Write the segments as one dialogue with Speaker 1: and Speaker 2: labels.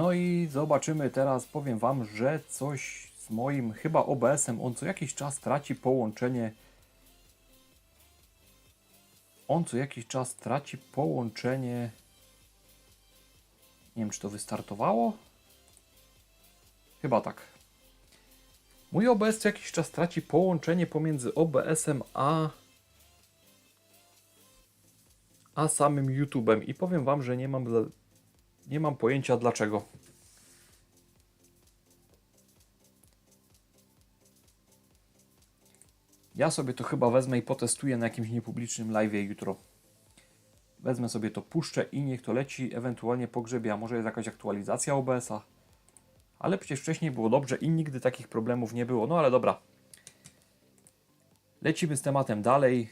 Speaker 1: No i zobaczymy teraz, powiem Wam, że coś z moim chyba OBS-em, on co jakiś czas traci połączenie. On co jakiś czas traci połączenie. Nie wiem, czy to wystartowało? Chyba tak. Mój OBS co jakiś czas traci połączenie pomiędzy OBS-em a a samym YouTube'em i powiem Wam, że nie mam, nie mam pojęcia dlaczego. Ja sobie to chyba wezmę i potestuję na jakimś niepublicznym live jutro. Wezmę sobie to, puszczę i niech to leci, ewentualnie pogrzebie, a może jest jakaś aktualizacja OBS-a. Ale przecież wcześniej było dobrze i nigdy takich problemów nie było. No ale dobra. Lecimy z tematem dalej.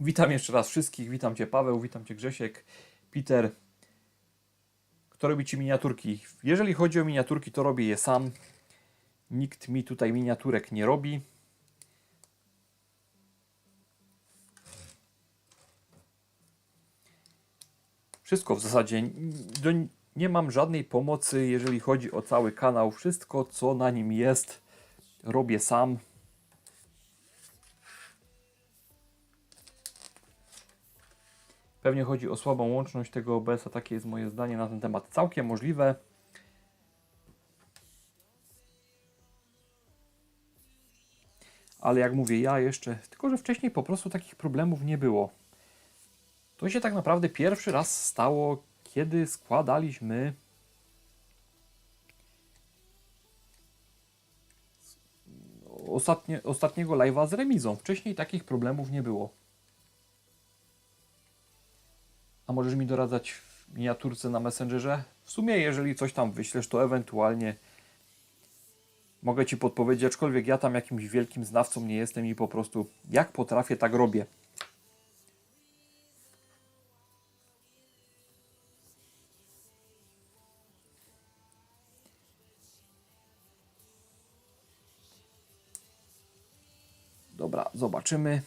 Speaker 1: Witam jeszcze raz wszystkich. Witam Cię Paweł, witam Cię Grzesiek, Peter. Kto robi Ci miniaturki? Jeżeli chodzi o miniaturki, to robię je sam. Nikt mi tutaj miniaturek nie robi. Wszystko w zasadzie. Nie mam żadnej pomocy, jeżeli chodzi o cały kanał. Wszystko, co na nim jest, robię sam. Pewnie chodzi o słabą łączność tego OBS-a. Takie jest moje zdanie na ten temat. Całkiem możliwe. Ale jak mówię, ja jeszcze, tylko że wcześniej po prostu takich problemów nie było. To się tak naprawdę pierwszy raz stało, kiedy składaliśmy ostatnie, ostatniego live'a z remizą. Wcześniej takich problemów nie było. Możesz mi doradzać w miniaturce na Messengerze? W sumie, jeżeli coś tam wyślesz, to ewentualnie mogę Ci podpowiedzieć, aczkolwiek ja tam jakimś wielkim znawcą nie jestem i po prostu jak potrafię, tak robię. Dobra, zobaczymy.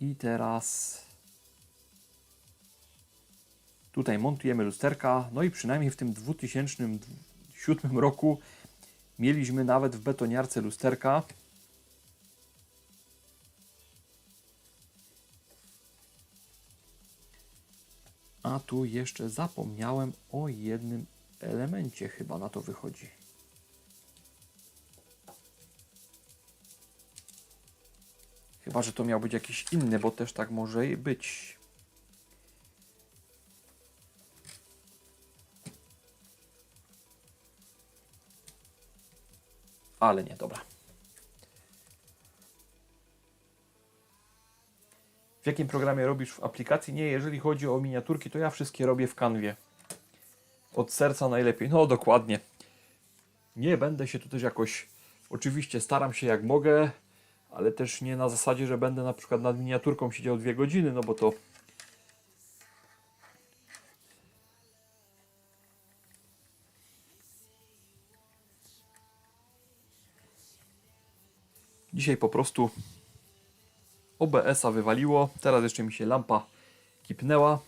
Speaker 1: I teraz tutaj montujemy lusterka. No i przynajmniej w tym 2007 roku mieliśmy nawet w betoniarce lusterka. A tu jeszcze zapomniałem o jednym elemencie, chyba na to wychodzi. Chyba, że to miał być jakiś inny, bo też tak może być. Ale nie, dobra. W jakim programie robisz w aplikacji? Nie, jeżeli chodzi o miniaturki, to ja wszystkie robię w kanwie. Od serca najlepiej. No, dokładnie. Nie będę się tu też jakoś. Oczywiście staram się jak mogę, ale też nie na zasadzie, że będę na przykład nad miniaturką siedział dwie godziny, no bo to. Dzisiaj po prostu OBS-a wywaliło. Teraz jeszcze mi się lampa kipnęła.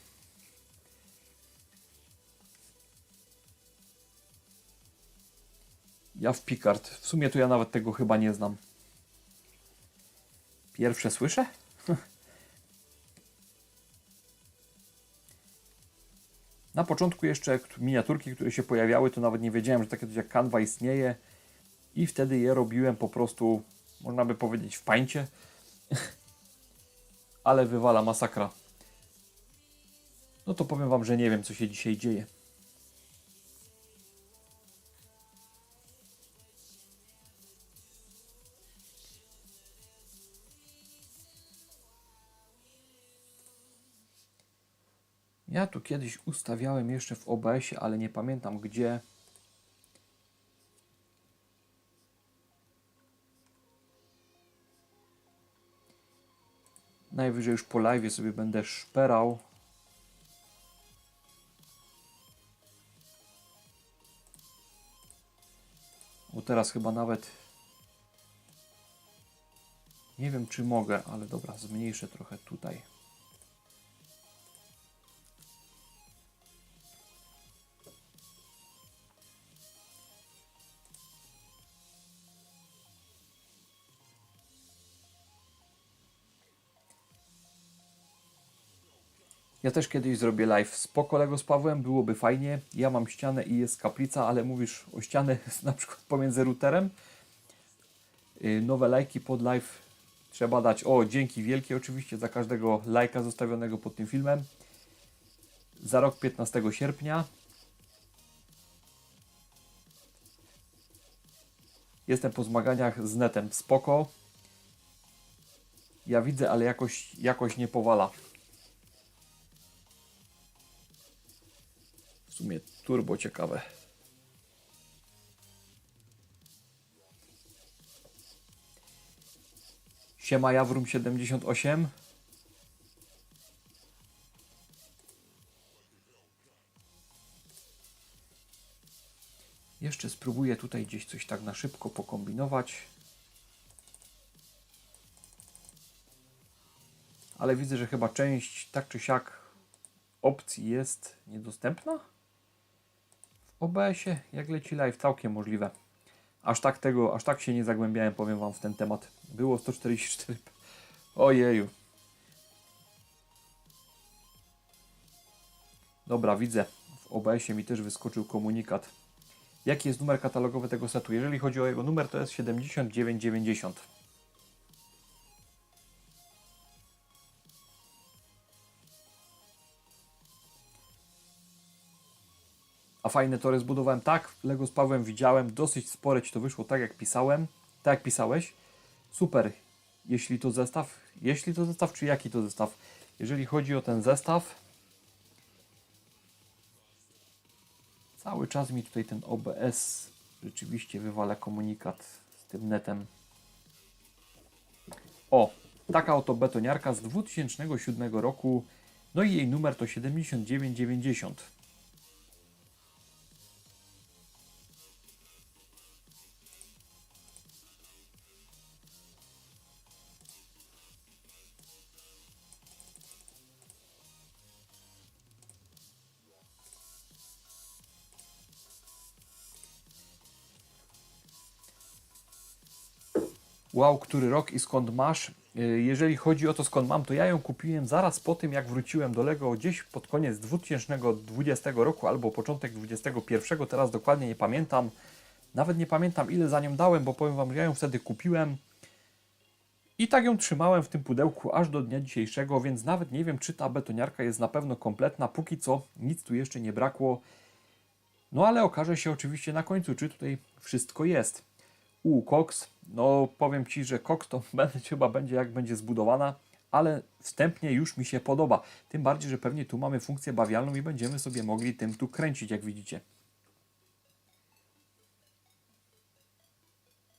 Speaker 1: Ja w Picard. W sumie to ja nawet tego chyba nie znam. Pierwsze słyszę? Na początku jeszcze miniaturki, które się pojawiały, to nawet nie wiedziałem, że takie coś jak Canva istnieje. I wtedy je robiłem po prostu, można by powiedzieć, w pańcie. Ale wywala masakra. No to powiem Wam, że nie wiem, co się dzisiaj dzieje. Ja tu kiedyś ustawiałem jeszcze w OBS-ie, ale nie pamiętam gdzie. Najwyżej już po live sobie będę szperał. Bo teraz chyba nawet nie wiem czy mogę, ale dobra, zmniejszę trochę tutaj. Ja też kiedyś zrobię live z kolego z Pawłem, byłoby fajnie. Ja mam ścianę i jest kaplica, ale mówisz o ścianę na przykład pomiędzy routerem. Yy, Nowe lajki pod live trzeba dać. O, dzięki wielkie oczywiście za każdego lajka zostawionego pod tym filmem. Za rok 15 sierpnia. Jestem po zmaganiach z netem. Spoko. Ja widzę, ale jakoś, jakoś nie powala. W sumie turbo ciekawe. Siema Jawrum 78. Jeszcze spróbuję tutaj gdzieś coś tak na szybko pokombinować. Ale widzę, że chyba część tak czy siak opcji jest niedostępna. OBS-ie, jak leci live, całkiem możliwe. Aż tak tego, aż tak się nie zagłębiałem, powiem Wam w ten temat. Było 144. Ojeju. Dobra, widzę. W OBS-ie mi też wyskoczył komunikat. Jaki jest numer katalogowy tego setu? Jeżeli chodzi o jego numer, to jest 7990. A fajne tory zbudowałem tak, Lego z Pawłem widziałem, dosyć spore ci to wyszło tak jak pisałem, tak jak pisałeś. Super, jeśli to zestaw, jeśli to zestaw, czy jaki to zestaw? Jeżeli chodzi o ten zestaw, cały czas mi tutaj ten OBS rzeczywiście wywala komunikat z tym netem. O, taka oto betoniarka z 2007 roku, no i jej numer to 7990. Wow, który rok i skąd masz? Yy, Jeżeli chodzi o to skąd mam, to ja ją kupiłem zaraz po tym, jak wróciłem do Lego gdzieś pod koniec 2020 roku albo początek 2021, teraz dokładnie nie pamiętam. Nawet nie pamiętam ile za nią dałem, bo powiem Wam, że ja ją wtedy kupiłem i tak ją trzymałem w tym pudełku aż do dnia dzisiejszego, więc nawet nie wiem, czy ta betoniarka jest na pewno kompletna. Póki co nic tu jeszcze nie brakło. No ale okaże się oczywiście na końcu, czy tutaj wszystko jest. U Cox, no powiem Ci, że Cox to będzie- chyba będzie jak będzie zbudowana, ale wstępnie już mi się podoba. Tym bardziej, że pewnie tu mamy funkcję bawialną i będziemy sobie mogli tym tu kręcić, jak widzicie.